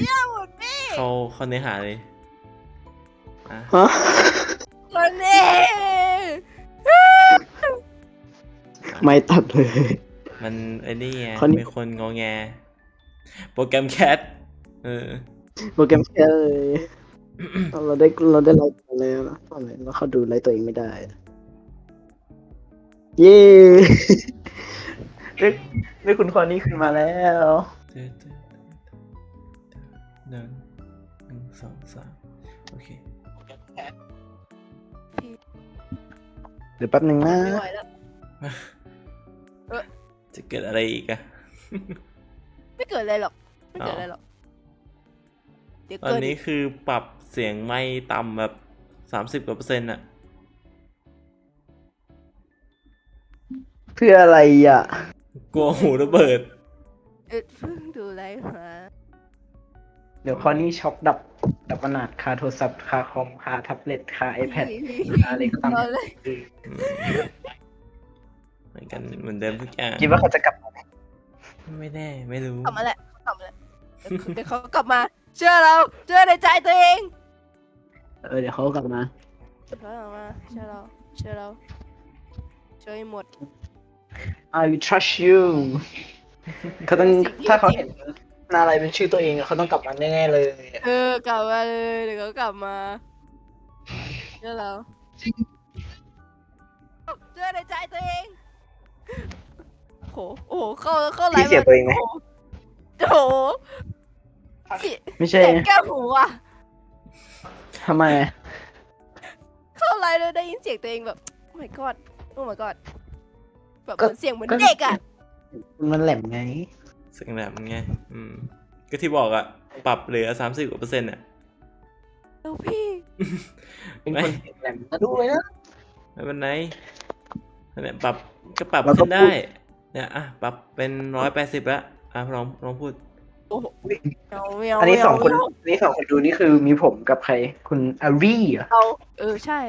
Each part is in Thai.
เนี่ยหมดพี่เข้าเข้าเนื้อหาเลยอะฮะคนนี้ไม่ตัดเลย มันไอ้นี่ไงคนนี้ เป็นคนงอแง โปรแกรมแคทเออโปรแกรมแค่เลย เราได้เราได้ไลค์กันแล้วนะทำไมเราเข้าดูไลค์ตัวเองไม่ได้ เย้เรียกเรียกคุณคอนี่ขึ้นมาแล้วเต้เต้หนึ่งหนึ่งสองสามโอเค เดี๋ยวแป๊บหนึ่งนะ ไม่ไหวแล้ว จะเกิดอะไรอีกอะไม่เกิดอะไรหรอก ไม่เกิดอะไรหรอก เดี๋ยวตอนเกิดนี้คือปรับเสียงไม่ต่ำแบบสามสิบกว่าเปอร์เซ็นต์อะเพื่ออะไรอะ กลัวหูระเบิด เออเพิ่งดูไลฟ์มา เดี๋ยวคอนี่ช็อกดับ ดับขนาดคาโทรศัพท์คาคอมคาแท็บเล็ตคาไอแพดอะไรก็ตามเอาเลยเหมือนกันเหมือนเดิมทุกอย่างคิดว่าเขาจะกลับมาไหมไม่แน่ไม่รู้กลับมาแหละกลับมาแหละเดี๋ยวเขากลับมา เชื่อเรา เชื่อในใจตัวเอง เออเดี๋ยวเขากลับมาเขากลับมาเชื่อเรา เชื่อเราเชื่อให้หมด I will trust you เขาต้องถ้าเขาเห็นห น้าอะไรเป็นชื่อตัวเองอะเขาต้องกลับมาแน่ๆเลยเออกลับมาเลยเดี๋ยวเขากลับมาเชื่อเราเชื่อในใจตัวเองโหโอ้โหเข้าเข้าไลพี่ฟ์เสียตัวเองไหมโอ้โหเสียไม่ใช่เสียงแก้วหูอะ ทำไมอะเข้าไลฟ์แล้วได้ยินเสียงตัวเองแบบ โอ้ my god โอ้ my god แบบเหมือนเสียงเหมือนเด็กอะ มันแหลมไงเสียงแบบไงอืม ก็ที่บอกอะปรับเหลือสามสิบกว่าเปอร์เซ็นต์อะแล้วพี่เป็นคนเสียงแหลมนะด้วยนะไม่เป็นไรนั่นแหละปรับก็ปรับเราก็ขึ้นได้พูดเนี่ยอะปรับเป็นร้อยแปดสิบละอะลองลองพูดโอ้โหเอาไม่เอาอันนี้ไม่สเาองคนไม่เาอันนี้สองคนดูนี่คือมีผมกับใคร คุณอารีเหรอเอาเออใช่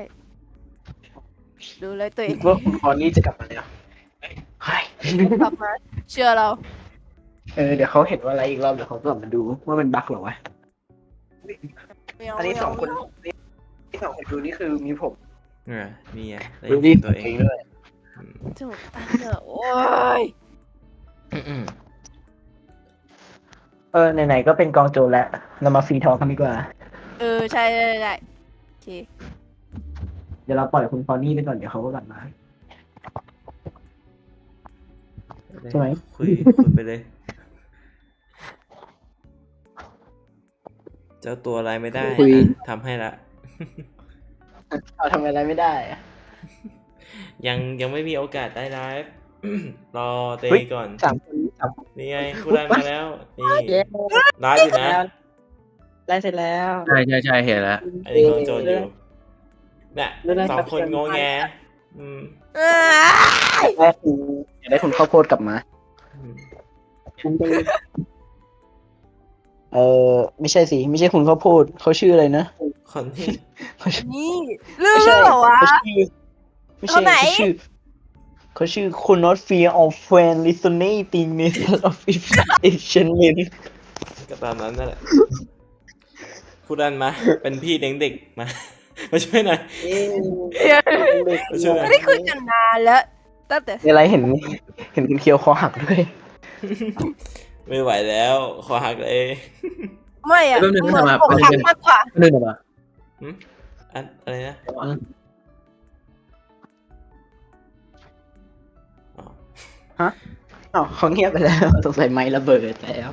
ดูเลยตัวเองคิดว่าคุณคอนนี่จะกลับมาแล้วเฮ้ยกลับมาเชื่อเรา เออเดี๋ยวเขาเห็นว่าอะไรอีกรอบเดี๋ยวเขากลับมาดูว่าเป็นบั๊กเหรอวะ ไม่เอาอันนี้ไม่สเาองคนไม่เานี่นี่สองคนดูนี่คือมีผมเออนี่ไงได้ดูยินี่นตัวเองด้วยอืมถูกอันเนอะโอ้ยอืมเออไหนๆก็เป็นกองโจรแล้วเรามาฟรีทอล์กกันดีกว่า เออใช่ใช่ใช่โอเคเดี๋ยวเราปล่อยคุณคอนนี่ไปก่อนเดี๋ยวเขาก็กลับมาใช่ไหม คุยคุยไปเลย เจ้าตัวอะไรไม่ได้คุยอะทำให้ละเอาทำอะไรไม่ได้อะ ยังยังไม่มีโอกาสได้ไลฟ์ รอเตเฮ้ย ก่อน สามคนสามคน นี่ไงคุณรันมาแล้ว นี่เย้ ไลฟ์อยู่นะได้เสร็จแล้ว ใช่ใช่ใช่เห็นแล้ว อันนี้ของโจนอยู่เนี่ยเรื่องอะไรสองครับคนงงแงอืมอ้าได้คุณอยากได้คุณข้าวโพดกลับมาอืมเออไม่ใช่สิไม่ใช่คุณข้าวโพดเขาชื่ออะไรนะคนที่เขาชื่อนี่ลืมแล้วเหรอวะ เขาชื่อไม่คใช่นไหน เขาชื่อเขาชื่อคุณ not fear of friend listening method of efficient ก็ตามนั้นนั่นแหละคุณรันมา เป็นพี่เลี้ยงเด็กมา มาช่วยหน่อยช่วยหน่อยไม่ได้คุยกันนานแล้วตั้งแต่มีอะไรเห็นเห็นคุณเคียวคอหักด้วย ไม่ไหวแล้วขอหักเลยไม่อะแป๊บนึงเหมือนนะอกแป๊บนึหักงมากกว่านึกออกปะหึอันอะไรนะอ๋ออ้าวเขาเงียบไปแล้วสงสัยไม้ระเบิดแล้ว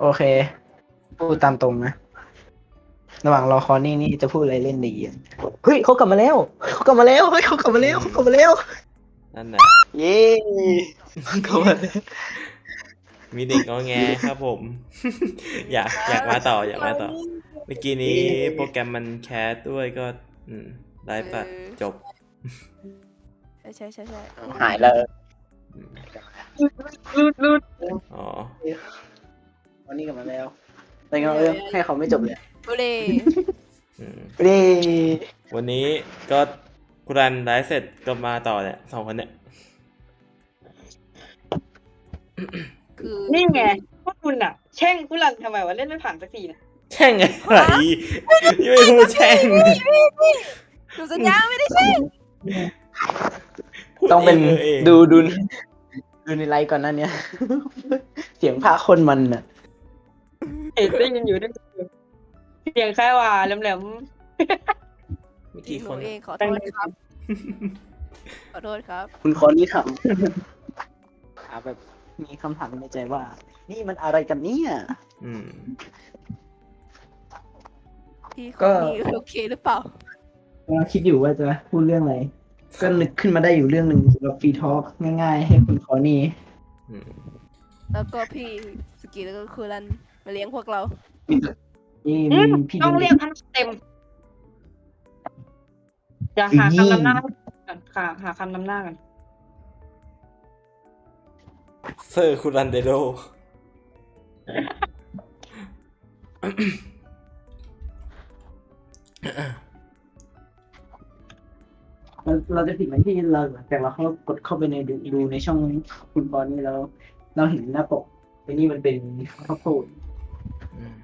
โอเค พูดตามตรงนะ ระหว่างรอคอนนี่นี่จะพูดอะไรเล่นดีอะเฮ้ยเขากลับมาแล้วเขากลับมาแล้วเฮ้ยเขากลับมาแล้วเขากลับมาแล้ว นั่นแหละเย้เขากลับมาแล้วมีเด็กงอแงครับผม อยากอยากมาต่ออยากมาต่อ เมื่อกี้นี้โปรแกรมมันแคสด้วยก็ อืมได้ปะจบ ใช่ใช่ใช่ใช่หายแล้วอืมรูดรูดอ๋อ วันนี้กลับมาแล้วแต่งั้นเรื่องให้เขาไม่จบเลยบุรีอืมเย้วันนี้ก็ คุณรันไลฟ์เสร็จก็มาต่อเนี่ยสองคนเนี่ย คือนี่ไงพวกคุณอะ แช่งผู้รันทำไมวะเล่นไม่ผ่านสักทีนะแช่งอะไรนี่ไม่พูดแช่งหนูสัญญาไม่ได้ใช่พูดต้องเป็นเออเองดูดูดูในไลฟ์ก่อนหนั้นเนี้ยเสียงพระคนมันอะเห็นได้ยินอยู่ได้ยินอยู่เสียงคล้ายว่าแหลมเมื่อจริกี้งหคนูนเองขอๆโทษครับ ขอโทษครับ คุณคอนนี่ทำถามแบบ มีคำถามในใจว่า นี่มันอะไรกันเนี่ยอืม พี่คก็ นนี้โอเคหรือเปล่า กำลังคิดอยู่ว่าจะพูดเรื่องอะไร ก็นึกขึ้นมาได้อยู่เรื่องหนึ่งสำหรับฟรีทอล์กง่าย ๆ ให้คุณคอนนี่อืมแล้วก็พี่สกีแล้วก็คูรันมาเลี้ยงพวกเรา นี่อืมีมพี่ต้องเรียกพันเต็ม จะหาคำนำหน้าก่อนหาหาคำนำหน้ากันเซอร์คูรันเดโด เราเราจะผิดไหมที่เราหลังจากเราเข้ากดเข้าไปในดูดูในช่องคุณคอนนี่แล้ว เราเห็นหน้าปกไอ้นี่มันเป็นข้าวโพดอืม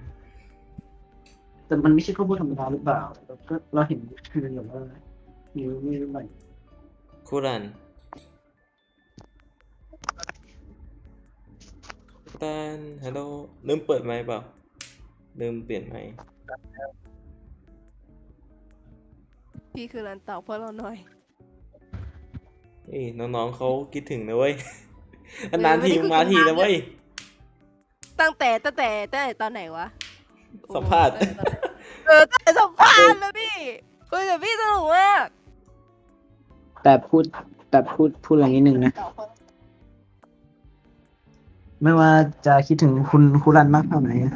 แต่มันไม่ใช่ข้าวโพดธรรมดาหรือเปล่าเราก็เราเห็นคือแบบว่า นิ้วไม่รู้ไหมคูรันคูรันฮัลโหลลืมเปิดไมค์เปล่า ลืมเปลี่ยนไมค์พี่คือรันตอบพวกเราหน่อยเอ้ยน้องๆเขาคิดถึงนะเว้ย นานๆทีมาทีนะเว้ย ตั้งแต่ตั้งแต่ตั้งแต่ตอนไหนวะสัมภาษณ์ เออตั้งแต่สัมภาษณ์เลยพี่คุยกับพี่สนุกมาก แต่พูดแต่พูดพูดอะไรนิดนึงนะ ไม่ว่าจะคิดถึงคุณคุรันมากเท่าไหนอะ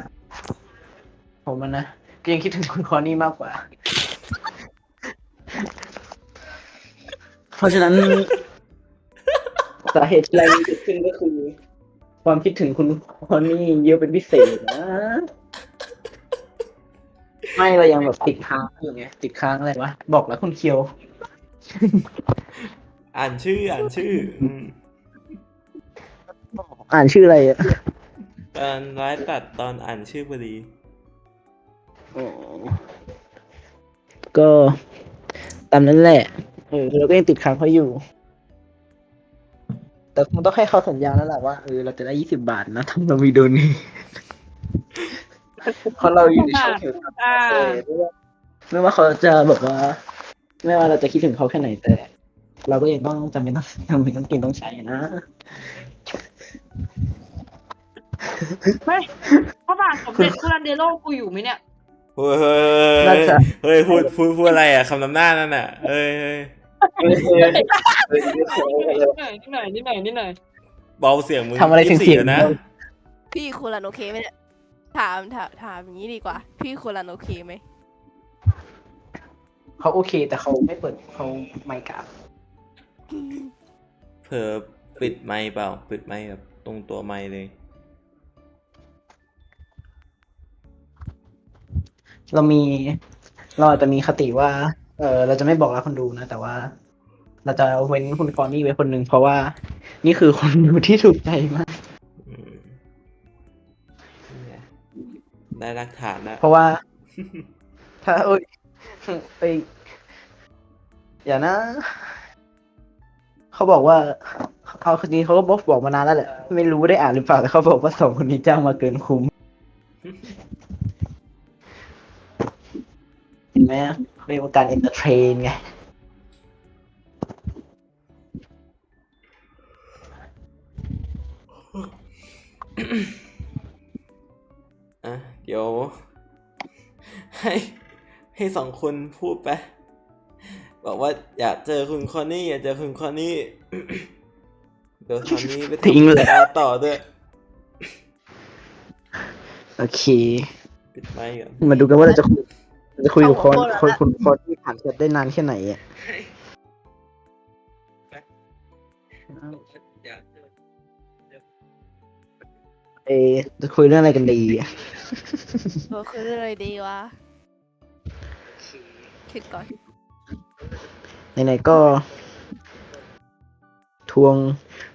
ผมมันนะก็ยังคิดถึงคุณคอนนี่มากกว่า เพราะฉะนั้น สาเหตุที่อะไรเกิดขึ้นก็คือ ความคิดถึงคุณคอนนี่เยอะเป็นพิเศษนะ ไม่เรายังแบบติดค้างอยู่ไงติดค้างอะไรวะ บอกแล้วคุณเคียว อ่านชื่ออ่านชื่ออืมอ่านชื่ออะไรอะตอนไลฟ์ตัดตอนอ่านชื่อพอดีก็ตามนั้นแหละเออเราก็ยังติดค้างเขาอยู่ แต่คงต้องให้เขาสัญญาแล้วแหละว่าเออเราจะได้ยี่สิบาทนะทำเราวีดีโอนี้เพราะเราอยู่ในช่องเกี่ยวกับอ่าเออไม่ว่าไม่ว่าเขาจะแบบว่า ไม่ว่าเราจะคิดถึงเขาแค่ไหนแต่ เราก็ยังต้องจำเป็นต้องจำเป็นต้องกินต้องใช้นะ เฮ้ยพระบาทสมเด็จพระรันเดโลกูอยู่ไหมเนี่ย เฮ้ยเฮ้ยน่าจะ เฮ้ยพูดพูดพูดอะไรอะคำนำหน้านั่นอะเฮ้ยเฮ้ยนิดหน่อยนิดหน่อยนิดหน่อยนิดหน่อยเบาเสียงมึงทำอะไรยี่สิบเสียงๆแล้วนะพี่คูรันโอเคไหมเนี่ยถามถามถามอย่างนี้ดีกว่า พี่คูรันโอเคไหมเขาโอเค แต่เขาไม่เปิดเขาไม่กลับ เผลอปิดไมค์เปล่า ปิดไมค์แบบตรงตัวไมค์เลย เรามี เราอาจจะมีคติว่า เออเราจะไม่บอกแล้วคนดูนะ แต่ว่า เราจะเว้นคุณกรนี่ไว้คนหนึ่งเพราะว่า นี่คือคนดูที่ถูกใจมาก อืมเนี่ยได้รักฐานนะเพราะว่า ถ้าเอ้ยไปอย่านะ เขาบอกว่า เอาจริงเขาก็บอกบอกมานานแล้วแหละ ไม่รู้ได้อ่านหรือเปล่าแต่เขาบอกว่าสองคนนี้จ้างมาเกินคุ้มเห็นไหมเรียกว่าการเอนเตอร์เทนไงอะเดี๋ยว ให้ให้สองคนพูดไป บอกว่าอยากเจอคุณคอนนี่อยากเจอคุณคอนนี่เดี๋ยวคอนนี่ไปทิ้งเลยทำงานต่อด้วยโอเคปิดไมค์ก่อนมาดูกันว่าเราจะคุยเราจะคุยกับคนคนคนคนที่ผ่านเสร็จได้นานแค่ไหนอะเอะจะคุยเรื่องอะไรกันดีอะเราคือเรื่องอะไรดีวะคิดก่อน ไหนๆก็ ทวง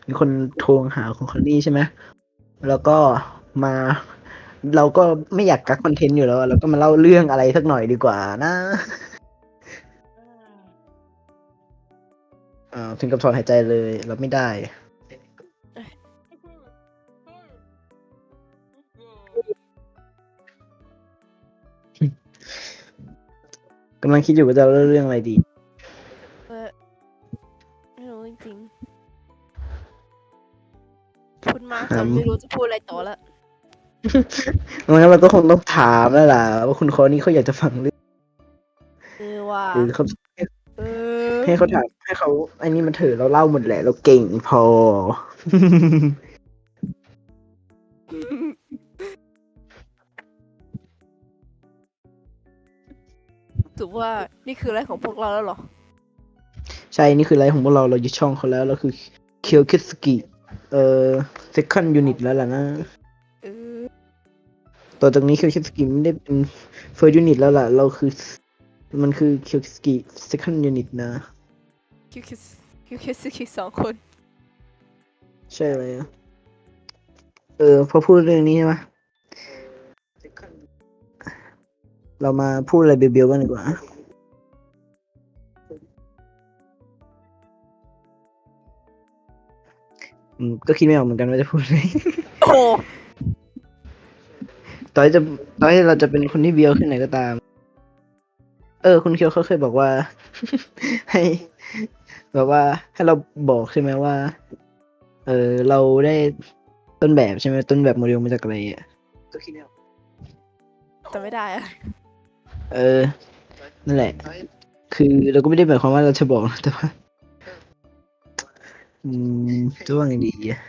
มีคนทวงหาคุณคอนนี่ใช่ไหมแล้วก็มา เราก็ไม่อยากกักคอนเทนต์อยู่แล้วอะเราก็มาเล่าเรื่องอะไรสักหน่อยดีกว่านะอ่าถึงกับถอนหายใจเลยเราไม่ได้กำลังคิดอยู่ว่าจะเล่าเรื่องอะไรดี ๆพูดมากจนไม่รู้จะพูดอะไรต่อละงั้นเราก็คงต้องถามแล้วล่ะว่าคุณคอนี่เขาอยากจะฟังเรื่องเออว่าหรือเขาเออให้เขาถามให้เขาไอ้นี่มันเถอะเราเล่าหมดแหละ เราเก่งพอ ถือว่านี่คืออะไรของพวกเราแล้วเหรอ ใช่ นี่คืออะไรของพวกเรา เรายึดช่องเขาแล้ว เราคือเคียวคิสกิ เอ่อ second unit แล้วล่ะนะเออต่อจากนี้เคียวคิสกิไม่ได้เป็น first unit แล้วล่ะ เราคือ มันคือเคียวคิสกิ second unit นะคิวคิสคิวคิสคิสองคน ใช่เลยอะเออ พอพูดเรื่องนี้ใช่ไหมเรามาพูดอะไรเบียวๆกันดีกว่า อืมก็คิดไม่ออกเหมือนกันว่าจะพูดอะไร โอ้โหต่อให้จะต่อให้เราจะเป็นคนที่เบียวขึ้นไหนก็ตาม เออ คุณเคียวเขาเคยบอกว่า ให้ แบบว่าให้เราบอกใช่ไหมว่า เออเราได้ต้นแบบใช่ไหมต้นแบบโมเดลมาจากอะไรอะก็คิดไม่ออกแต่ไม่ได้อะเออ นั่นแหละ คือเราก็ไม่ได้หมายความว่าเราจะบอกนะแต่ว่า อืมจะว่าไงดีอะ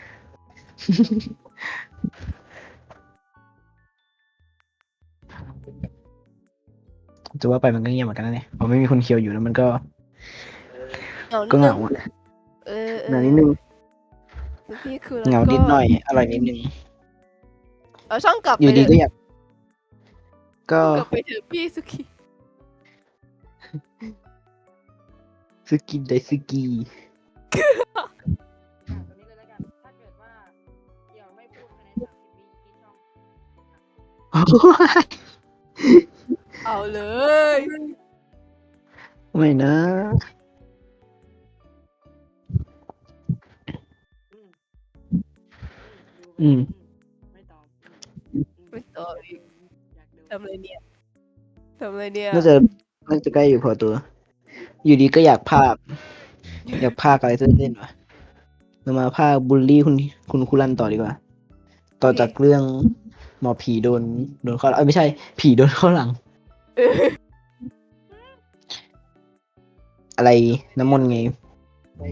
จะว่าไปมันก็เงียบเหมือนกันนะเนี่ยพอไม่มีคนเคียวอยู่แล้วมันก็เหงาก็เหงานิดนึอะเออเอเหงาอนิดนึงนี่คือเหงานิดหน่อยอร่อยนิดนึงเอาช่องกลับอยู่ไปดีเถก็อะอยากก็กลับไปเถอะพี่สุกิซึกิไดซึกิ ตัวนี้เลยแล้วกัน ถ้าเกิดว่าเดี๋ยวไม่พูดภายในสามสิบวิที่ช่อง เอาเลย ไม่นะ อืมไม่ตอบไม่ต่ออีก อยากดูทำอะไรเนี่ยทำอะไรเนี่ยน่าจะน่าจะใกล้อยู่พอตัว อยู่ดีก็อยากภาค อยากภาคอะไรเล่นๆวะเรามาภาคบูลลี่คุณคุณคุรันต่อดีกว่า ต่อจากเรื่องหมอผีโดนโดนเข้าหลังเอ้ยไม่ใช่ ผีโดนเข้าหลังเอออะไรน้ำมนต์ไงอ๋อ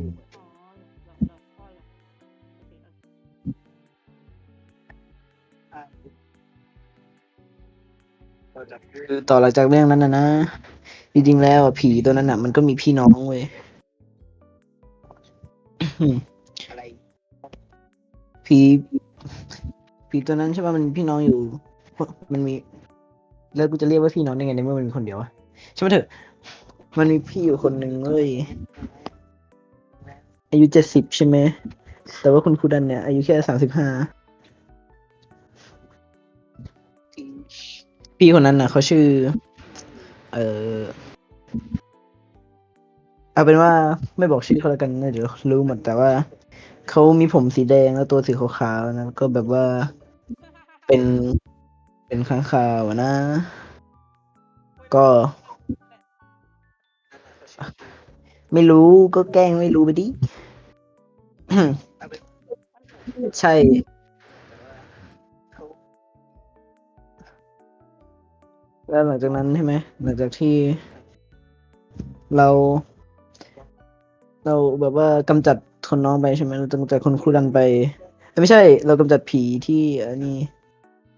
หลอกหลอกพ่อหลอกโอเคโอเคคือต่อหลังจากเรื่องนั้นนะนะ จริงๆแล้วอะผีตัวนั้นอะ มันก็มีพี่น้องเว้ย ผีผีตัวนั้นใช่ป่ะมันมีพี่น้องอยู่ มันมี แล้วกูจะเรียกว่าพี่น้องได้ไงในเมื่อมันมีคนเดียวอะใช่ไหมเถอะ มันมีพี่อยู่คนหนึ่งเว้ยอายุเจ็ดสิบใช่ไหมแต่ว่าคุณครูดันเนี่ยอายุแค่สามสิบห้าพี่คนนั้นน่ะเขาชื่อ เออ เอาเป็นว่าไม่บอกชื่อเขาแล้วกันนะเดี๋ยวรู้หมดแต่ว่าเขามีผมสีแดงแล้วตัวสีขาวๆนะก็แบบว่าเป็นเป็นข้างคาวนะ ก็ ไม่รู้ก็แกล้งไม่รู้ไปดิใช่แล้วหลังจากนั้นใช่ไหมหลังจากที่เรา เราแบบว่ากำจัดคนน้องไปใช่ไหมเรากำจัดคนครูดันไปเอ้ยไม่ใช่ เรากำจัดผีที่อันนี้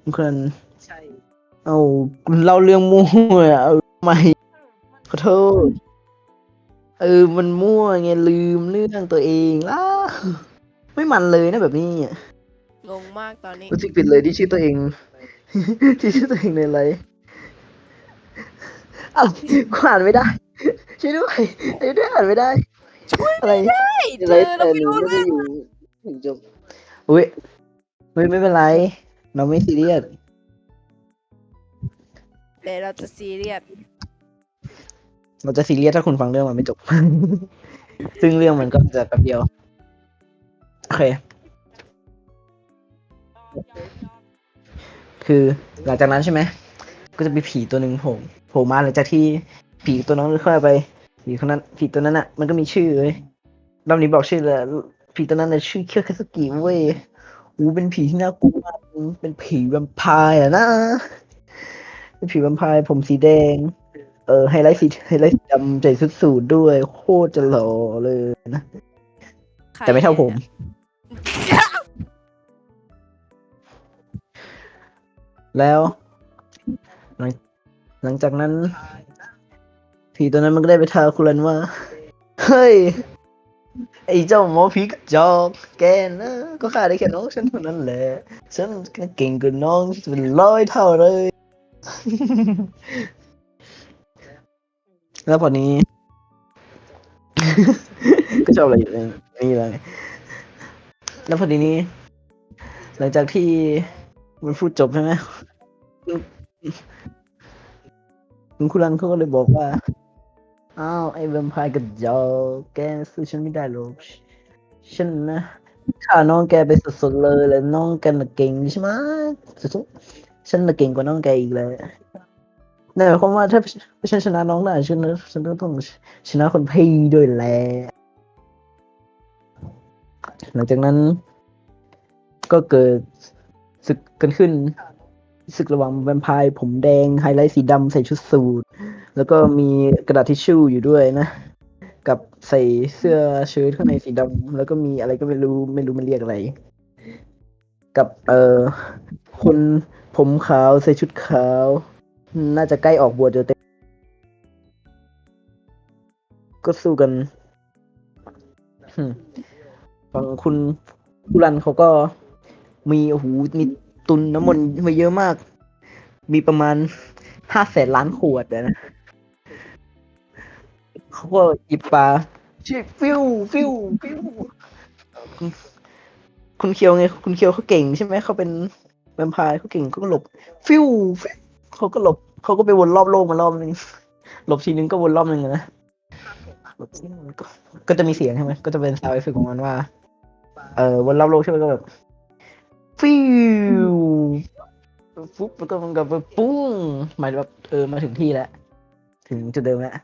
คุณครูดันเอาคุณเล่าเรื่องมั่วอะเอาไม่ขอโทษเออมันมั่วไงลืมเรื่องตัวเองล่ะไม่มันเลยนะแบบนี้งงมากตอนนี้รู้สึกผิดเลยที่ชื่อตัวเอง ที่ชื่อตัวเองในอะไรอ้าวกูอ่านไม่ได้ช่วยด้วยช่วยด้วยอ่านไม่ได้ อะไรเฮ้ยเธอะไรอเราแต่ไม่หนูรู้ไม่ได้เรื่องอยู่ถึงจบอุ้ยอุ้ยไม่เป็นไร เราไม่ซีเรียสเดี๋ยวเราจะซีเรียสเราจะซีเรียสถ้าคุณฟังเรื่องมันไม่จบ ซึ่งเรื่องมันก็จะแป๊บเดียวโอเค คือหลังจากนั้นใช่ไหม ก็จะมีผีตัวหนึ่งโผล่โผล่มาหลังจากที่ผีตัวนั้นเข้าไป ผีคนนั้นผีตัวนั้นอะ มันก็มีชื่อเลยรอบนี้บอกชื่อเลยผีตัวนั้นน่ะชื่อเคียวคาสกิเว้ยอูเป็นผีที่น่ากลัวมากเป็นผีแวมไพร์อะนะเป็นผีแวมไพร์ผมสีแดง เออไฮไลท์สีไฮไลท์สีดำใส่ชุดสูทด้วย โคตรจะหล่อเลยนะ แต่ไม่เท่าผม แล้ว หลังหลังจากนั้น ผีตัวนั้นมันก็ได้ไปท้าคุณรันว่า เฮ้ย ไอ้เจ้าหมอผีกระจอกแกนะก็ฆ่าได้แค่น้องฉันเท่านั้นแหละฉันเก่งกว่าน้องเป็นร้อยเท่าเลย แล้วพอนี้ ก็ชอบอะไรอยู่ในนี่เลยแล้วพอดีนี้ หลังจากที่มันพูดจบใช่ไหมคุณคุรันเขาก็เลยบอกว่า อ้าวไอ้แวมไพร์กระจอกแกสู้ฉันไม่ได้หรอกฉันนะฆ่าน้องแกไปสดๆเลยแล้วน้องแกน่ะเก่งใช่ไหมสุดๆฉันน่ะเก่งกว่าน้องแกอีกเลยนั่นหมายความว่าถ้าฉันชนะน้องได้ฉันฉันก็ต้องชนะคนพี่ด้วยแหละหลังจากนั้น ก็เกิดศึกกันขึ้นศึกระหว่างแวมไพร์ผมแดงไฮไลท์สีดำใส่ชุดสูท แล้วก็มีกระดาษทิชชู่อยู่ด้วยนะ กับใส่เสื้อเชิ้ตข้างในสีดำแล้วก็มีอะไรก็ไม่รู้ไม่รู้มันเรียกอะไร กับเอ่อคนผมขาวใส่ชุดขาว น่าจะใกล้ออกบวชเดี๋ยวเต็มก็สู้กันหึฝั่งคุณคุรันเขาก็มีโอ้โหมีตุนน้ำมนต์มาเยอะมาก มีประมาณห้าแสนล้านขวดนะ เขาก็หยิบปลาชื่อฟิวฟิวฟิวคุณคุณเคียวไง คุณเคียวเขาเก่งใช่ไหมเขาเป็นแวมไพร์เขาเก่งเขาก็หลบ ฟิวฟิวเขาก็หลบเขาก็ไปวนรอบโลกมารอบนึงหลบทีนึงก็วนรอบนึงอะนะหลบทีนึงก็ก็จะมีเสียงใช่ไหมก็จะเป็นซาวด์เอฟเฟกต์ของมันว่า เออวนรอบโลกใช่ไหมก็แบบฟิวปุ๊บแล้วก็มันก็แบบปุ้งหมายถึงแบบเออมาถึงที่แล้ว ถึงจุดเดิมแล้ว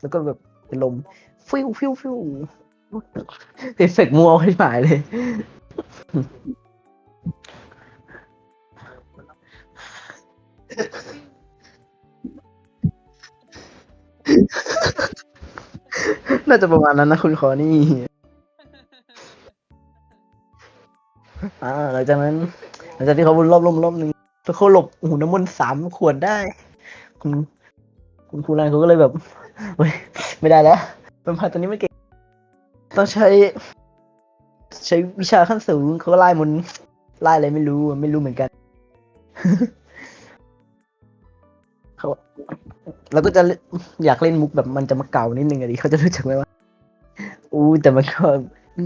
แล้วก็แบบ เป็นลม ฟิวฟิวฟิวเอฟเฟกต์มัวให้หมายเลย น่าจะประมาณนั้นนะคุณคอนี่ อ่าหลังจากนั้น หลังจากที่เขาวนรอบลมรอบหนึ่งแล้วเขาหลบหูน้ำมนต์สามขวดได้ คุณ คุณครูรันเขาก็เลยแบบ ไม่ได้แล้วเป็นพายตัวนี้ไม่เก่ง ต้องใช้ ใช้วิชาขั้นสูงเขาก็ไล่มนไล่อะไรไม่รู้ไม่รู้เหมือนกันเขาเราก็จะอยากเล่นมุกแบบมันจะมาเก่านิดนึงอะดิเขาจะรู้จักไหมว่าอู้แต่มันก็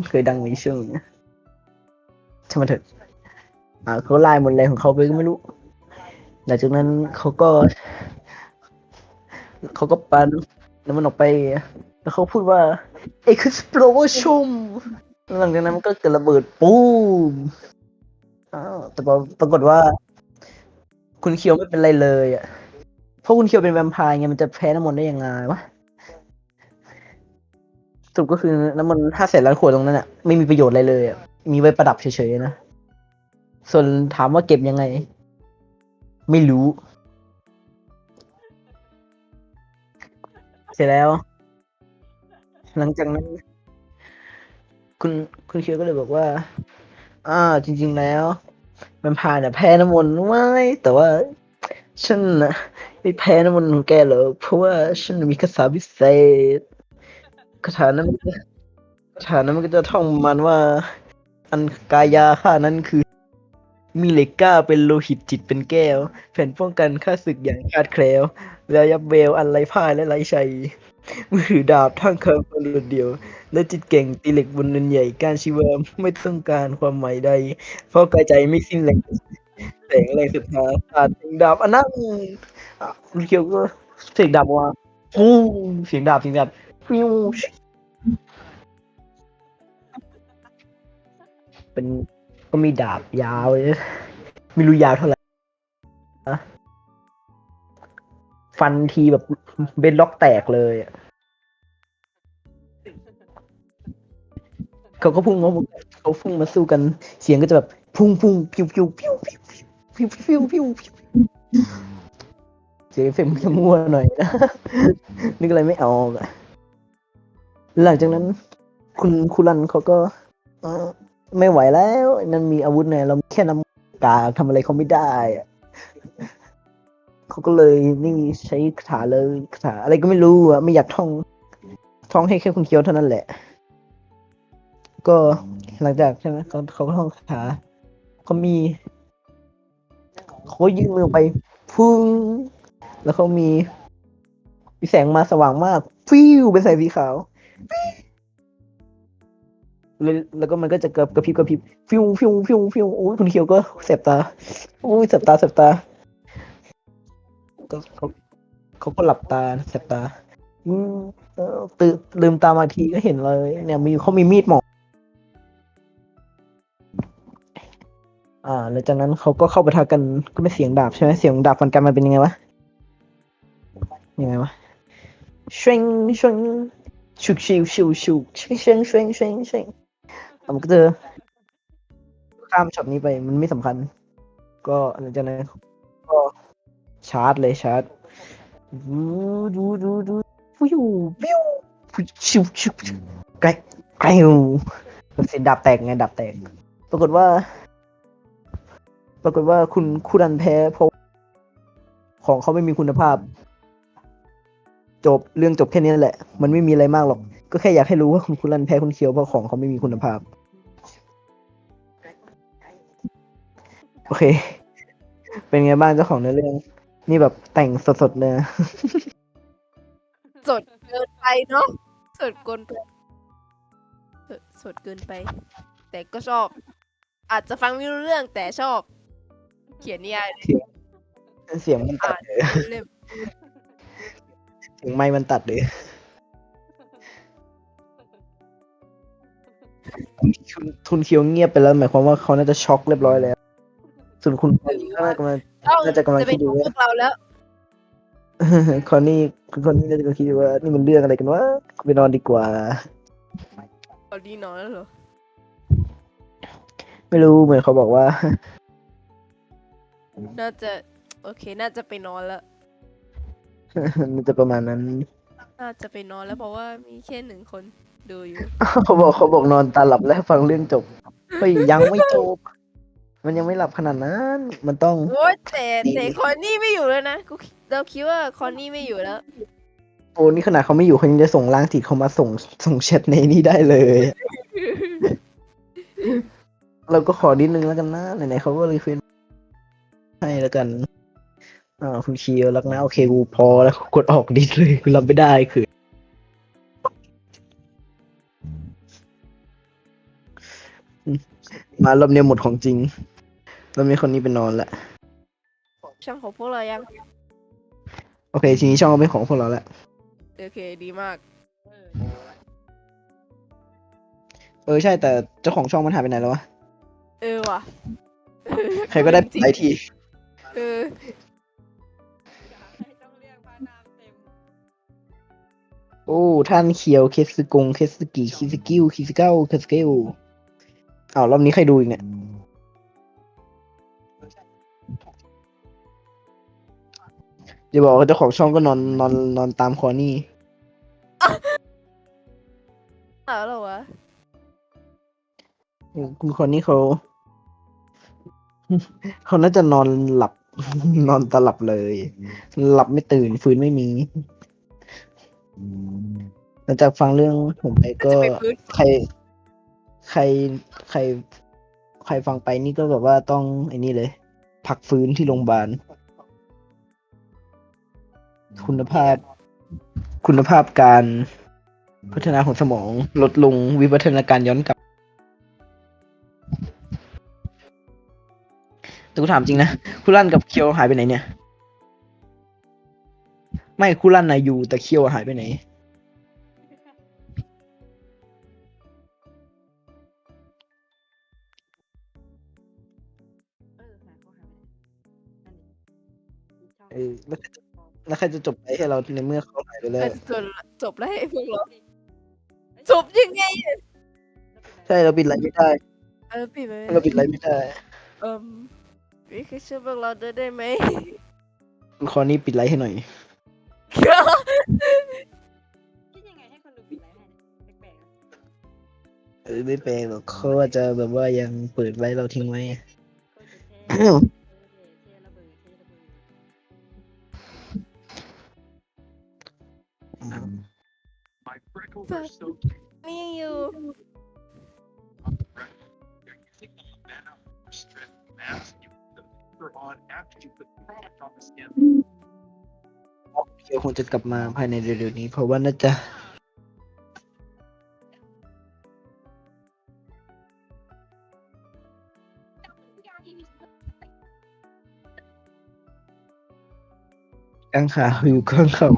เคยดังในช่วงนี้ช่างมันเถอะอ่าเขาไล่มนต์อะไรของเขาไปก็ไม่รู้หลังจากนั้นเขาก็ เขาก็ปัน แล้วมันออกไป แล้วเขาพูดว่า explosion หลังจากนั้นมันก็เกิดระเบิดปูมอ้าวแต่ปรากฏว่า คุณเคียวไม่เป็นไรเลยอะเพราะคุณเคียวเป็นแวมไพร์ไงมันจะแพ้น้ำมนต์ได้ยังไงวะสรุปก็คือน้ำมันห้าแสนล้านขวดตรงนั้นอะไม่มีประโยชน์อะไรเลยอะมีไว้ประดับเฉยๆนะ ส่วนถามว่าเก็บยังไง ไม่รู้ เสร็จแล้ว หลังจากนั้น คุณคุณเคียวก็เลยบอกว่า อ่า จริง ๆแล้ว มันผ่านอะแพ้น้ำมนต์ไม่แต่ว่า ฉันนะไม่แพ้น้ำมนต์ของแกหรอกเพราะว่าฉันมีคาถาพิเศษคาถานั้นมันจะคาถานั้นมันก็จะท่องมันว่า อันกายาข้านั้นคือ มีเหล็กกล้าเป็นโลหิตจิตเป็นแก้ว แผ่นป้องกันข้าศึกอย่างคาดแคล้ว แล้วยับเบลอันไรพ่ายและไรชัยมือถือดาบทั้งคำคนเดียว และจิตเก่งตีเหล็กบนเนินใหญ่การชีวาไม่ต้องการความหมายใด เพราะกายใจไม่สิ้นแรงแสงแรงศรัทธาขาดถึงดาบอันนั้นคุณเคียวก็เสียงดาบว่าฟูเสียงดาบเสียงดาบฟิวเป็น ก็มีดาบยาวเลยไม่รู้ยาวเท่าไหร่ฟันทีแบบเบนล็อกแตกเลยเขาก็พุ่งมาเขาพุ่งมาสู้กัน เสียงก็จะแบบพุ่งพุ่งพิวพิวพิวพิวพิวพิวพิวพิวเสียงเฟเฟกต์มันจะมั่วหน่อยนะนึกอะไรไม่ออกอะหลังจากนั้น คุณคุรันเขาก็ ไม่ไหวแล้วนั่นมีอาวุธเนี่ยเราแค่น้ำกาทำอะไรเขาไม่ได้อะเขาก็เลยนี่ใช้คาถาเลยคาถาอะไรก็ไม่รู้อะไม่อยากท่อง ท่องให้แค่คุณเคียวเท่านั้นแหละ ก็หลังจากใช่ไหมเขาเขาก็ท่องคาถาเขามีเขายื่นมือไปพุ่งแล้วเขามีมีแสงมาสว่างมาก ฟิวเป็นแสงสีขาวแล้ว แล้วก็มันก็จะกระกระพริบกระพริบฟิวฟิวฟิวฟิวโอ้ยคุณเคียวก็แสบตาโอ้ยแสบตาแสบตาก็เขาเขาก็หลับตาแสบตาอืมตื่นลืมตามาทีก็เห็นเลย เนี่ยมีเขามีมีดหมออ่า แล้วจากนั้นเขาก็เข้าปะทะกันก็เป็นเสียงดาบใช่ไหมเสียงดาบฟันกันมันเป็นยังไงวะยังไงวะชิงชิงชุกชิวชิวชิวชิงชิงชิงชงชิง อ่มันก็เจะข้ามช็อตนี้ไปมันไม่สำคัญ ก็หลังจากนั้นก็ชาร์จเลยชาร์จดูดูดูดูฟิวฟิวชิวชิวชิวไกลไกลเสียงดาบแตกไงดาบแตก ปรากฏว่า ปรากฏว่าคุณคุรันแพ้เพราะของเขาไม่มีคุณภาพ จบเรื่องจบแค่นี้แหละ มันไม่มีอะไรมากหรอก ก็แค่อยากให้รู้ว่าคุณคุรันแพ้คุณเคียวเพราะของเขาไม่มีคุณภาพ โอเค เป็นไงบ้างเจ้าของเนื้อเรื่อง นี่แบบแต่งสดๆเลยนะสดเกินไปเนาะสดเกินไปสดสดเกินไป แต่ก็ชอบ อาจจะฟังไม่รู้เรื่องแต่ชอบ เขียนนิยายเลยเสียงมันตัอ่าดนเลยเล่มเสียงไม้มันตัดเลย ทุนเคียวเงียบไปแล้ว หมายความว่าเขาน่าจะช็อกเรียบร้อยแล้ว ส่วนคุณก็น่าจะมาต้องน่าจะกำลังจะเป็คินดอยู่พว่าวกเราแล้วคอนนี่คุณคอนนี่น่าจะคิดว่า นี่มันเรื่องอะไรกันวะไปนอนดีกว่าตอนนี้นอนแล้วเหรอไม่รู้เหมือนเขาบอกว่า น่าจะ โอเค น่าจะไปนอนแล้วมันจะประมาณนั้น น่าจะไปนอนแล้วเพราะว่ามีแค่หนึ่งคน ดูอยู่เขาบอกเขาบอกนอนตาหลับแล้วฟังเรื่องจบเฮ้ยยังไม่จบ มันยังไม่หลับขนาดนั้น มันต้อง โอ้ยแต่แต่คอนนี่ไม่อยู่แล้วนะกูเราคิดว่าคอนนี่ไม่อยู่แล้วโอ้นี่ขนาดเขาไม่อยู่เขายังจะส่งล้างจิตเขามาส่งส่งแชทในนี้ได้เลย เราก็ขอนิดนึงแล้วกันนะไหนๆเขาก็รีเฟรนให้แล้วกันอ่าคุณเคียวรักนะ โอเคกูพอแล้วกดออกดิสเลยกูรับไม่ได้คือ มารอบเนี้ยหมดของจริงรอบนี้คนนี้เป็นนอนละช่างของพวกเรายังโอเคทีนี้ช่องก็เป็นของพวกเราละโอเคดีมากเออใช่แต่เจ้าของช่องมันหายไปไหนแล้ววะเออว่ะใครก็ได้จริงไอทีเออโอ้ท่านเคียวเคสกงเคสกิคิสกิวคิสเก้าเคสเกล อ้าวรอบนี้ใครดูอีกเนี่ยเดี๋ยวบอกว่าเจ้าของช่องก็นอนนอนนอนตามคอนี่เอาแล้ววะคุณคอนนี่เขาเขาน่าจะนอนหลับ นอนตาหลับเลย หลับไม่ตื่นฟื้นไม่มีหลังจากฟังเรื่องผมไปก็จะไปพื้นใคร ใครใคร ใครฟังไปนี่ก็แบบว่าต้องไอ้นี่เลย พักฟื้นที่โรงพยาบาล คุณภาพ คุณภาพการพัฒนาของสมองลดลงวิวัฒนาการย้อนกลับแต่กูถามจริงนะคุรันกับเคียวหายไปไหนเนี่ย ไม่คุรันนะอยู่แต่เคียวหายไปไหน เออแล้วใครจะแล้วใครจะจบไปให้เราในเมื่อเขาหายไปแล้วก็จนจบแล้วให้พวกเราจบยังไงอะใช่เราปิดไลฟ์ไม่ได้ เออปิดไปเราปิดไลฟ์ไม่ได้ เอ่มวิคือช่วยพวกเราด้วยได้ไหมคุณคอนี่ปิดไลฟ์ให้หน่อย คิดยังไงให้คนดูปิดไลฟ์ให้เนี่ยแปลกๆนะเออไม่แปลกหรอกเขาอาจจะแบบว่ายังเปิดไลฟ์เราทิ้งไว้ไงโคตรจะเท่ My freckles are so ไม่ยังอยู่ now. Strip mask you put the paper on after you put the product on the skin. เดี๋ยวคงจะกลับมาภายในเร็วๆนี้ เพราะว่าน่าจะกลางขาอยู่ข้างเขา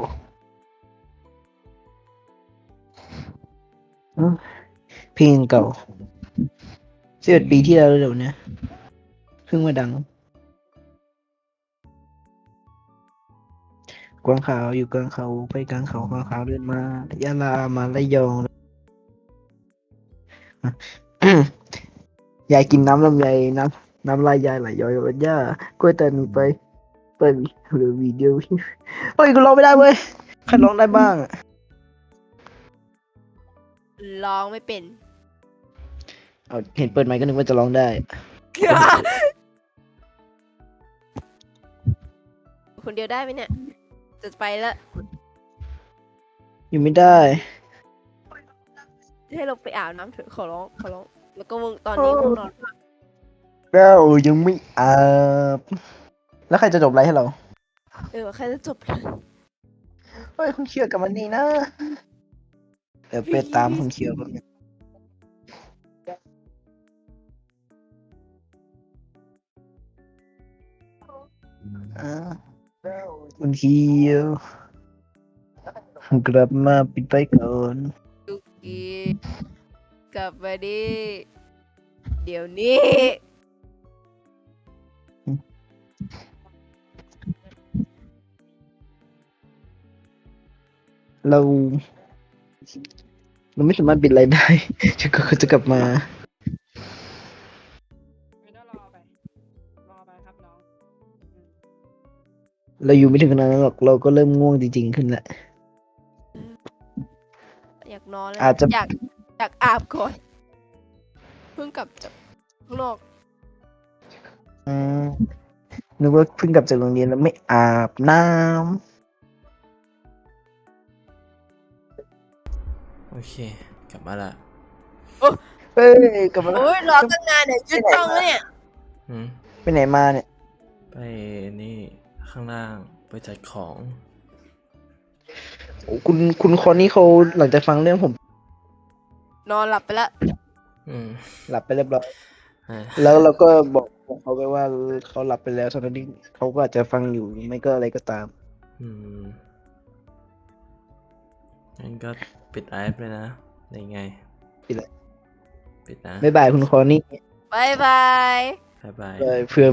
เพลงเก่าสิบเอ็ดปีที่แล้วเดี๋ยวเนี้ยเพิ่งมาดัง กวางขาวอยู่กลางเขาไปกลางเขากวางขาวเดินมายะลามาระยองยายกินน้ำลำไยน้ำน้ำลายยายไหลย้อยวันย่ากล้วยแต่หนูไปเปิดหรือวิดีโอเฮ้ยกูร้องไม่ได้เว้ยใครร้องได้บ้างอะร้องไม่เป็น เอาเห็นเปิดไมค์ก็นึกว่าจะร้องได้ คนเดียวได้ไหมเนี่ย จะไปแล้วอยู่ไม่ได้ ให้เราไปอาบน้ำเถอะขอร้องขอร้อง แล้วก็วงตอนนี้วงนอนแล้วยังไม่อาบ แล้วใครจะจบไลฟ์ให้เรา เออใครจะจบเฮ้ยคุณเคียวกลับมานี่นะ เดี๋ยวไปตามคุณเคียวแป๊บนึง คุณเคียวกลับมาปิดไปก่อนอีกลับมาดิ เดี๋ยวนี้ เรา เราไม่สามารถปิดอะไรได้จะก็จะกลับมา เราอยู่ไม่ถึงขนาดนั้นหรอกเราก็เริ่มง่วงจริงๆขึ้นแล้ว อยากนอนแล้วอาจจะ อยากอยากอาบก่อน เพิ่งกลับจากข้างนอกอืมนึกว่าเพิ่งกลับจากโรงเรียนแล้วไม่อาบน้โอเค กลับมาละำเฮ้ยกลับมาแล้วโอ้ยรอตั้งนานเนี่ยยืดจ้องแล้วเนี่ย หืมไปไหนมาเนี่ย ไปนี่ ข้างล่างไปจัดของ โอ้คุณคุณคนนี้เขาหลังจากฟังเรื่องผม นอนหลับไปแล้วอืมหลับไปเรียบร้อยอ่าแล้วเราก็บอกบอกเขาไปว่าเขาหลับไปแล้วตอนนี้เขาก็อาจจะฟังอยู่ไม่ก็อะไรก็ตาม อืมงั้นก็ปิดไอฟ์เลยนะได้ไงปิดเลย ปิดนะบ๊ายบายคุณคอนี่บายบาย บ๊ายบายเผื่อ